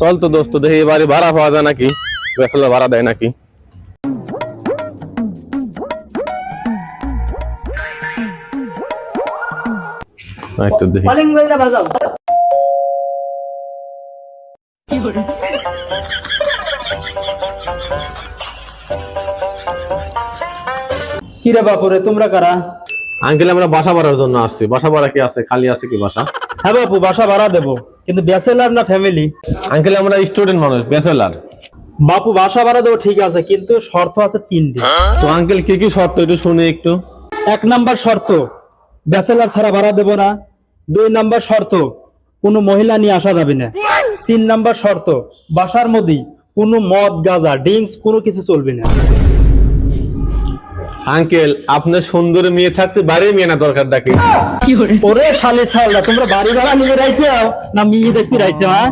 চল তো দোস্ত দেখি এবারে ভাড়া পাওয়া যায় নাকি? ব্যাচেলার ভাড়া দেয় নাকি? তো দেখি। বেলটা বাজাও। কিরে বাপুরে তোমরা কারা? আঙ্কেল আমরা বাসা ভাড়ার জন্য আসছি। বাসা ভাড়া কি আছে? খালি আছে কি বাসা? হ্যাঁ বাপু বাসা ভাড়া দেবো। কিন্তু ব্যাচেলার না ফ্যামিলি আঙ্কেল আমরা স্টুডেন্ট মানুষ ব্যাচেলার। বাপু বাসা ভাড়া দেবো ঠিক আছে কিন্তু শর্ত আছে তিনটে। তো আঙ্কেল কি কি শর্ত একটু শুনি একটু। এক নাম্বার শর্ত ব্যাচেলার ছাড়া ভাড়া দেবো না। দুই নাম্বার শর্ত কোনো মহিলা নিয়ে আসা যাবে না। তিন নাম্বার শর্ত বাসার মধ্যেই কোনো মদ গাঁজা ড্রিঙ্কস কোনো কিছু চলবে না। আঙ্কেল আপনার সুন্দর মেয়ে থাকতে বাড়ি মেয়ে না দরকার ডাকে? ওরে শালে শালা তোমরা বাড়ি ভাড়া নিয়ে রাইছো না মেয়ে দেখতে রাইছে হ্যাঁ?